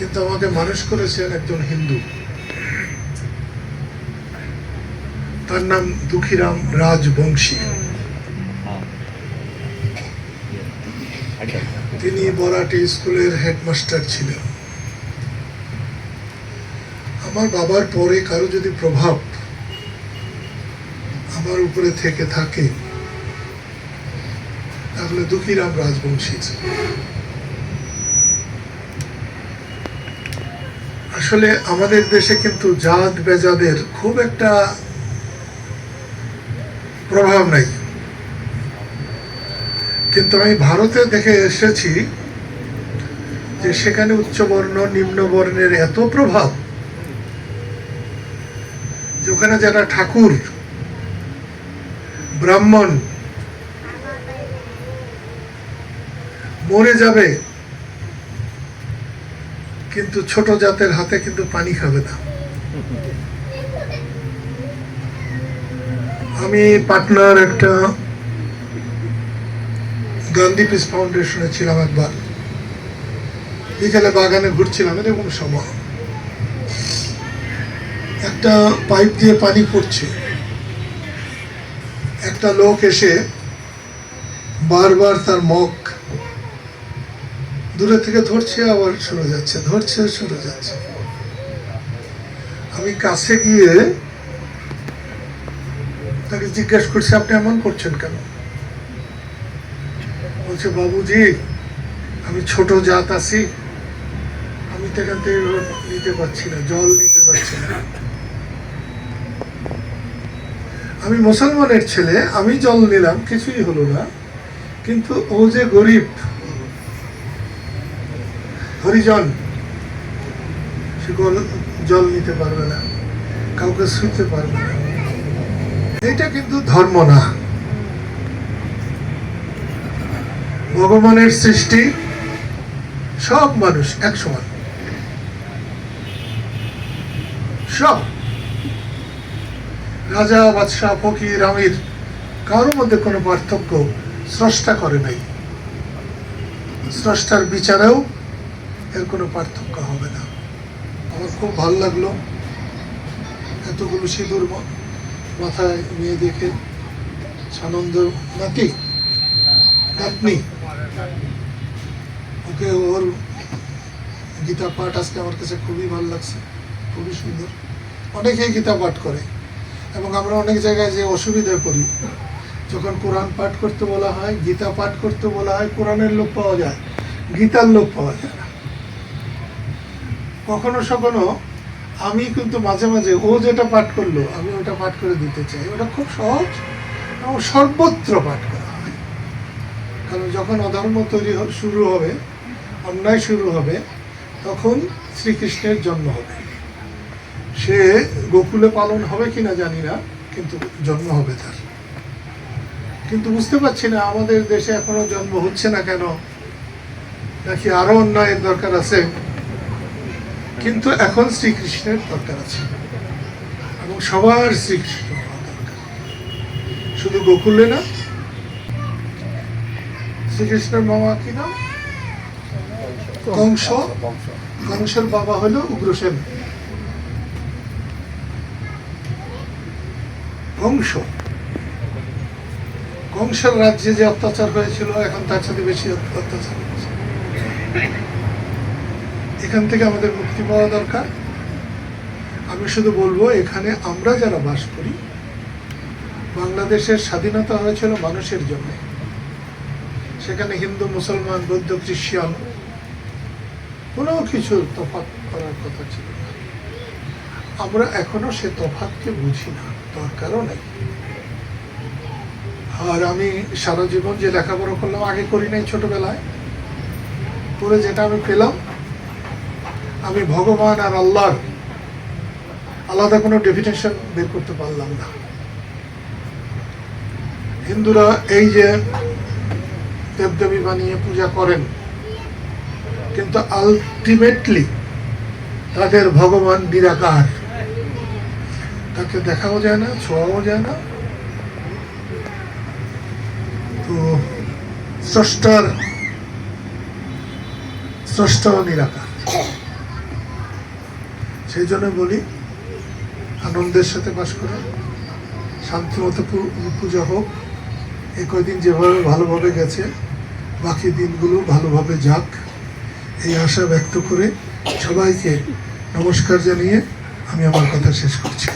কিন্তু আমাকে মানুষ করেছেন একজন হিন্দু। তার নাম দুঃখীরাম রাজবংশী। তিনি বরাটি স্কুলের হেডমাস্টার ছিলেন। আমার বাবার পরে কারও যদি প্রভাব আমার উপরে থেকে থাকে, তাহলে দুঃখীরাম রাজবংশী। আসলে আমাদের দেশে কিন্তু জাত বেজাদের খুব একটা প্রভাব নাই। কিন্তু আমি ভারতে দেখে এসেছি যে সেখানে উচ্চবর্ণ নিম্নবর্ণের এত প্রভাব যে ওখানে যারা ঠাকুর, ব্রাহ্মণ মরে যাবে কিন্তু ছোট জাতের হাতে কিন্তু পানি খাবে না। আমি পাটনার একটা গান্ধী পিস ফাউন্ডেশনে ছিলাম একবার। বিকেলে বাগানে ঘুরছিলাম, এরকম সময়। একটা পাইপ দিয়ে পানি পড়ছে। একটা লোক এসে বারবার তার মগ দূরে থেকে ধরছে, আবার সরে যাচ্ছে, ধরছে সরে যাচ্ছে। আমি কাছে গিয়ে তাকে জিজ্ঞেস করছি, আপনি এমন করছেন কেন? বলছে, বাবুজি, আমি ছোট জাত আছি। আমি তো এখান থেকে নিতে পারছি না, জল নিতে পারছি না। আমি মুসলমানের ছেলে, আমি জল নিলাম, কিছুই হলো না। কিন্তু ও যে গরিব হরিজন, সে গল- জল নিতে পারবে না, কাউকে শুইতে পারবে না। এটা কিন্তু ধর্ম না। ভগবানের সৃষ্টি সব মানুষ এক সমান সব। রাজা, বাদশাহ, ফকির, আমির, কারোর মধ্যে কোনো পার্থক্য স্রষ্টা করে নাই। স্রষ্টার বিচারেও এর কোনো পার্থক্য হবে না। আমার খুব ভালো লাগল। এতগুলো সিঁদুর মাথায় নিয়ে দেখে। সানন্দ, নাতি? নাতনি? ওকে ওর গীতা পাঠ আজকে আমার কাছে খুবই ভালো লাগছে। খুবই সুন্দর। অনেকেই গীতা পাঠ করে এবং আমরা অনেক জায়গায় যে অসুবিধা করি। যখন কোরআন পাঠ করতে বলা হয়, গীতা পাঠ করতে বলা হয়, কোরআনের লোক পাওয়া যায়, গীতার লোক পাওয়া যায়। কখনো সখনো আমি কিন্তু মাঝে মাঝে ও যেটা পাঠ করল, আমি ওটা পাঠ করে দিতে চাই। ওটা খুব সহজ এবং সর্বত্র পাঠ করা হয়। কারণ যখন অধর্ম তৈরি শুরু হবে, অন্যায় শুরু হবে, তখন শ্রীকৃষ্ণের জন্ম হবে। সে গোকুলে পালন হবে কি না জানি না, কিন্তু জন্ম হবে তার। কিন্তু বুঝতে পারছি না, আমাদের দেশে এখনও জন্ম হচ্ছে না কেন? নাকি আরও অন্যায়ের দরকার আছে? কিন্তু এখন শ্রীকৃষ্ণের দরকার আছে। এবং সবার শ্রীকৃষ্ণ শুধু গোকুলে না, শ্রীকৃষ্ণের মামা কি নাম? কংস। কংসের বাবা হলো উগ্রসেন। কংস কংসের রাজ্যে যে অত্যাচার হয়েছিল, এখন তার সাথে বেশি অত্যাচার হচ্ছে এখান থেকে আমাদের মুক্তি পাওয়া দরকার। আমি শুধু বলব, এখানে আমরা যারা বাস করি, বাংলাদেশের স্বাধীনতা হয়েছিল মানুষের জন্য। সেখানে হিন্দু, মুসলমান, বৌদ্ধ, খ্রিস্টান, কোনো কিছু তফাৎ করার কথা ছিল না। আমরা এখনও সে তফাৎকে বুঝি না দরকারও নেই আর আমি সারা জীবন যে লেখাপড়া করলাম, আগে করি নাই ছোটবেলায়। পরে যেটা আমি পেলাম আমি ভগবান আর আল্লাহর আলাদা কোনো ডেফিনেশন বের করতে পারলাম না। হিন্দুরা এই যে দেবদেবী বানিয়ে পূজা করেন, কিন্তু আলটিমেটলি তাদের ভগবান নিরাকার তাকে দেখাও যায় না, ছোঁয়াও যায় না। তো স্রষ্টার, স্রষ্টাও নিরাকার। সেই জন্য বলি, আনন্দের সাথে বাস করে। শান্তিমতো পূজা হোক। এই কয়দিন যেভাবে ভালোভাবে গেছে, বাকি দিনগুলো ভালোভাবে যাক। এই আশা ব্যক্ত করে সবাইকে নমস্কার জানিয়ে আমি আমার কথা শেষ করছি।